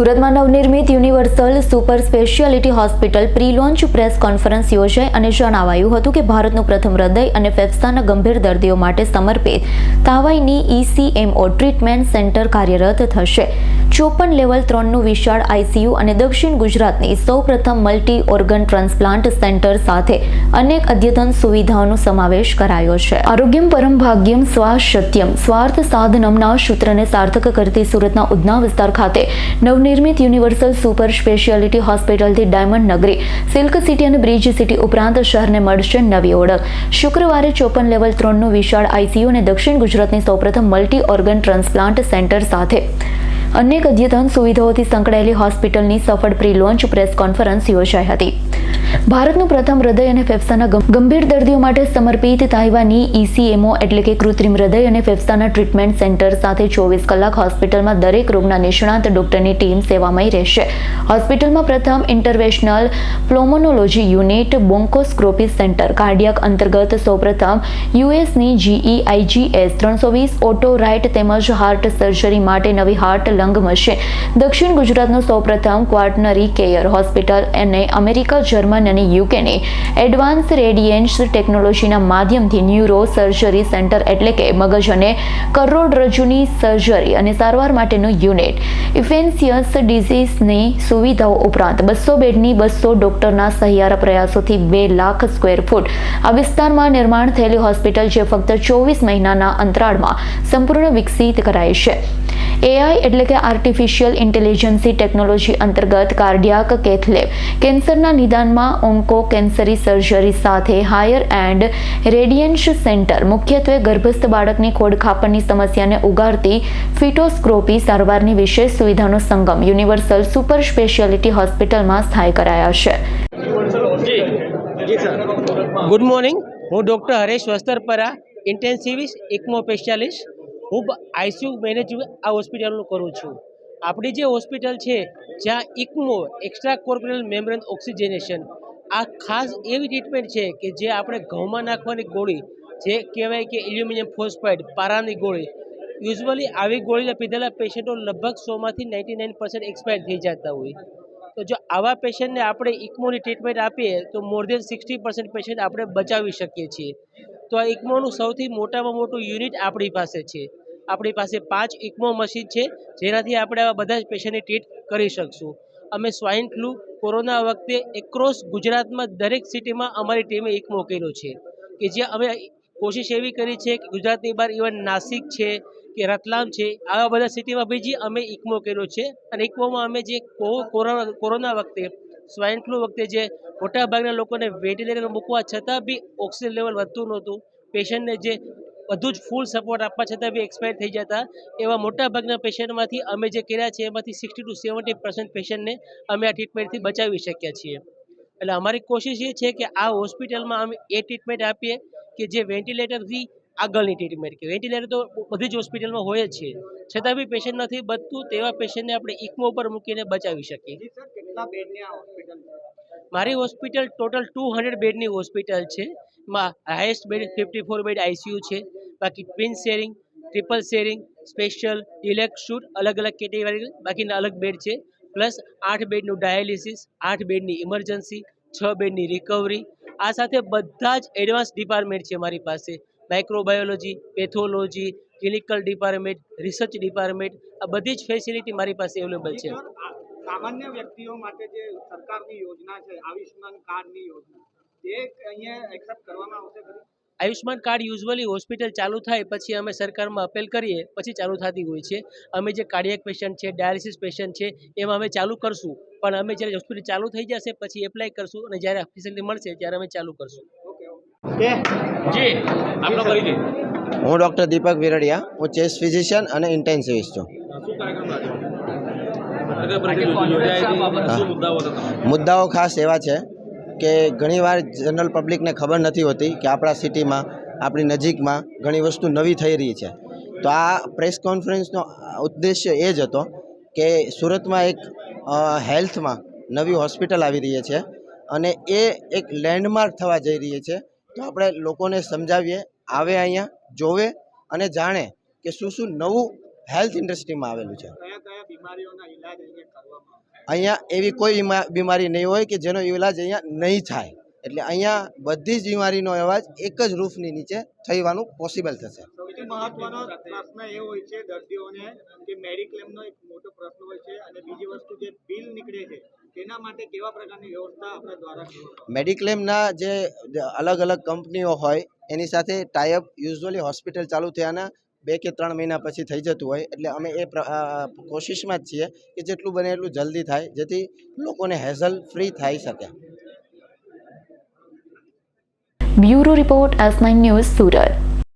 સુરતમાં નવનિર્મિત universal super speciality hospital pre launch press conference યોજાઈ અને જણાવાયું હતું કે ભારતનું પ્રથમ હૃદય અને ફેફસાના ગંભીર દર્દીઓ માટે સમર્પિત તાવાઈની ઈસીએમઓ ટ્રીટમેન્ટ સેન્ટર કાર્યરત થશે. ચોપન લેવલ ત્રણનું વિશાળ આઈસીયુ અને દક્ષિણ ગુજરાતની સૌપ્રથમ મલ્ટી ઓર્ગન ટ્રાન્સપ્લાન્ટ સેન્ટર સાથે અનેક અદ્યતન સુવિધાઓનો સમાવેશ કરાયો છે. આરોગ્યમ પરમ ભાગ્યમ સ્વાસત્યમ સ્વાર્થ સાધનમના સૂત્રને સાર્થક કરતી સુરતના ઉધના વિસ્તાર ખાતે નવનિર્મિત યુનિવર્સલ સુપર સ્પેશિયાલિટી હોસ્પિટલથી ડાયમંડ નગરી, સિલ્ક સિટી અને બ્રિજ સિટી ઉપરાંત શહેરને મળશે નવી ઓળખ. શુક્રવારે ચોપન લેવલ ત્રણનું વિશાળ આઈસીયુ અને દક્ષિણ ગુજરાતની સૌપ્રથમ મલ્ટી ઓર્ગન ટ્રાન્સપ્લાન્ટ સેન્ટર સાથે અનેક અદ્યતન સુવિધાઓથી સંકળાયેલી હોસ્પિટલની સફળ પ્રી લોન્ચ પ્રેસ કોન્ફરન્સ યોજાઈ હતી. ભારતનું પ્રથમ હૃદય અને ફેફસાના ગંભીર દર્દીઓ માટે સમર્પિત તાઇવાની ઈસીએમઓ એટલે કે કૃત્રિમ હૃદય અને ફેફસાના ટ્રીટમેન્ટ સેન્ટર સાથે ચોવીસ કલાક હોસ્પિટલમાં દરેક રોગના નિષ્ણાંત ડોક્ટરની ટીમ સેવામય રહેશે. હોસ્પિટલમાં પ્રથમ interventional pulmonology unit bronchoscopy centre cardiac અંતર્ગત સૌપ્રથમ યુએસની જીઈઆઈજીએસ ત્રણસો વીસ ઓટો રાઇટ તેમજ હાર્ટ સર્જરી માટે નવી હાર્ટ લંગ મશીન દક્ષિણ ગુજરાતનું સૌપ્રથમ ક્વાર્ટનરી કેયર હોસ્પિટલ અને અમેરિકા જર્મન અને યુકેને એડવાન્સ રેડિયન્સ ટેકનોલોજીના માધ્યમથી ન્યુરો સર્જરી સેન્ટર એટલે કે મગજ અને કરોડરજ્જુની સર્જરી અને સારવાર માટેનું યુનિટ. ઇફેન્સિયસ ડિઝીઝની સુવિધાઓ ઉપરાંત બસો બેડની બસો ડોક્ટરના સહિયારા પ્રયાસોથી બે લાખ સ્ક્વેર ફૂટ. આ વિસ્તારમાં નિર્માણ થયેલી હોસ્પિટલ જે ફક્ત ચોવીસ મહિનાના અંતરાળમાં સંપૂર્ણ વિકસિત કરાઈ છે. એઆઈ એટલે કે આર્ટિફિશિયલ ઇન્ટેલિજન્સી ટેકનોલોજી અંતર્ગત કાર્ડિયાક કેથલેબ કેન્સરના નિદાનમાં ઓન્કો કેન્સરી સર્જરી સાથે હાયર એન્ડ રેડિયન્સ સેન્ટર મુખ્યત્વે ગર્ભસ્થ બાળકની ખોડખાપણની સમસ્યાને ઉગારતી ફિટોસ્ક્રોપી સારવારની વિશેષ સુવિધાનો સંગમ યુનિવર્સલ સુપર સ્પેશિયાલિટી હોસ્પિટલમાં સ્થાયી કરાયા છે. ગુડ મોર્નિંગ હું doctor Haresh Vastarpara intensivist ECMO specialist હું આઈસીયુ મેનેજ આ હોસ્પિટલનું કરું છું. આપણી જે હોસ્પિટલ છે, જ્યાં ECMO extracorporeal membrane oxygenation આ ખાસ એવી ટ્રીટમેન્ટ છે કે જે આપણે ઘઉંમાં નાખવાની ગોળી, જે કહેવાય કે એલ્યુમિનિયમ ફોસ્ફાઇડ પારાની ગોળી યુઝવલી આવી ગોળીને પીધેલા પેશન્ટો લગભગ સોમાંથી નાઇન્ટી નાઇન પર્સન્ટ એક્સપાયર થઈ જતા હોય. તો જો આવા પેશન્ટને આપણે ઇકમોની ટ્રીટમેન્ટ આપીએ, તો more than sixty percent patient આપણે બચાવી શકીએ છીએ. તો આ ઇકમોનું સૌથી મોટામાં મોટું યુનિટ આપણી પાસે છે. આપણી પાસે પાંચ ઇકમો મશીન છે, જેનાથી આપણે આવા બધા જ પેશન્ટની ટ્રીટ કરી શકશું. અમે સ્વાઇન ફ્લૂ, કોરોના વખતે એક્રોસ ગુજરાતમાં દરેક સિટીમાં અમારી ટીમે ઇકમો કર્યો છે. કે જ્યાં અમે કોશિશ એવી કરી છે કે ગુજરાતની બહાર ઇવન નાસિક છે, કે રતલામ છે, આવા બધા સિટીમાં બીજી અમે ઇકમો કર્યો છે. અને ઇકમોમાં અમે જે કોરોના કોરોના વખતે સ્વાઇન ફ્લૂ વખતે જે મોટાભાગના લોકોને વેન્ટિલેટર મૂકવા છતાં બી ઓક્સિજન લેવલ વધતું નહોતું. પેશન્ટને જે બધું જ ફૂલ સપોર્ટ આપવા છતાં બી એક્સપાયર થઈ જતા. એવા મોટાભાગના પેશન્ટમાંથી અમે જે કર્યા છે એમાંથી સિક્સટી ટુ સેવન્ટી પર્સન્ટ પેશન્ટને અમે આ ટ્રીટમેન્ટથી બચાવી શક્યા છીએ. એટલે અમારી કોશિશ એ છે કે આ હોસ્પિટલમાં અમે એ ટ્રીટમેન્ટ આપીએ કે જે વેન્ટિલેટરથી આગળની ટ્રીટમેન્ટ કે વેન્ટિલેટર તો બધી જ હોસ્પિટલમાં હોય જ છે. છતાં બી પેશન્ટ નથી બચતું તેવા પેશન્ટને આપણે ઇકમો પર મૂકીને બચાવી શકીએ. મારી હોસ્પિટલ ટોટલ ટુ હંડ્રેડ બેડની હોસ્પિટલ છે. માં highest bed fifty four bed ICU છે. બાકી twin sharing triple sharing special deluxe suite અલગ અલગ કેટેગરી બાકીના અલગ બેડ છે. પ્લસ આઠ બેડનું ડાયાલિસિસ આઠ બેડની ઇમરજન્સી છ બેડની રિકવરી આ સાથે બધા જ એડવાન્સ ડિપાર્ટમેન્ટ છે મારી પાસે. Microbiology pathology clinical department research department આ બધી જ ફેસિલિટી મારી પાસે અવેલેબલ છે. સામાન્ય વ્યક્તિઓ માટે જે સરકારની યોજના છે, આયુષ્યમાન કાર્ડની યોજના, તે અહીંયા એક્સેપ્ટ કરવામાં આવશે આયુષ્માન કાર્ડ યુઝવલી હોસ્પિટલ ચાલુ થાય પછી અમે સરકારમાં અપીલ કરીએ પછી ચાલુ થતી હોય છે. અમે જે કાર્ડિયક પેશન્ટ છે ડાયાલિસિસ પેશન્ટ છે એમાં અમે ચાલુ કરશું. પણ અમે જ્યારે હોસ્પિટલ ચાલુ થઈ જશે પછી એપ્લાય કરશું અને જ્યારે ફેસિલિટી મળશે ત્યારે અમે ચાલુ કરશું. ઓકે. ઓકે જી આપનો પરિચય. હું ડૉક્ટર દીપક વિરડિયા હું ચેસ્ટ ફિઝિશિયન અને ઇન્ટેન્સિવિસ્ટ છું? મુદ્દાઓ ખાસ એવા છે. કે ઘણીવાર જનરલ પબ્લિકને ખબર નથી હોતી કે આપણા સિટીમાં આપણી નજીકમાં ઘણી વસ્તુ નવી થઈ રહી છે. તો આ પ્રેસ કોન્ફરન્સનો ઉદ્દેશ્ય એ જ હતો કે સુરતમાં એક હેલ્થમાં નવી હોસ્પિટલ આવી રહી છે અને એ એક લેન્ડમાર્ક થવા જઈ રહી છે. તો આપણે લોકોને સમજાવીએ, આવે અહીંયા, જોવે અને જાણે કે શું શું નવું હેલ્થ ઇન્ડસ્ટ્રીમાં આવેલું છે. અહીંયા એવી કોઈ બીમારી નહીં હોય કે જેનો ઈલાજ અહીંયા નહીં થાય. એટલે અહીંયા બધી જ બીમારીનો અવાજ એક જ રૂફની નીચે થઈવાનું પોસિબલ થશે. સૌથી મહત્વનો પ્રશ્ન એ હોય છે દર્દીઓને કે મેડિક્લેમનો એક મોટો પ્રશ્ન હોય છે અને બીજી વસ્તુ જે બિલ નીકળે છે તેના માટે કેવા પ્રકારની વ્યવસ્થા આપણા દ્વારા મેડિક્લેમના જે જે અલગ અલગ કંપનીઓ હોય એની સાથે ટાઈઅપ યુઝ્યુઅલી હોસ્પિટલ ચાલુ થયાના બે કે ત્રણ મહિના પછી થઈ જતું હોય, એટલે અમે એ કોશિશમાં જ છીએ કે જેટલું બને એટલું જલ્દી થાય, જેથી લોકોને હેઝલ ફ્રી થઈ શકે. Bureau report S news Surat.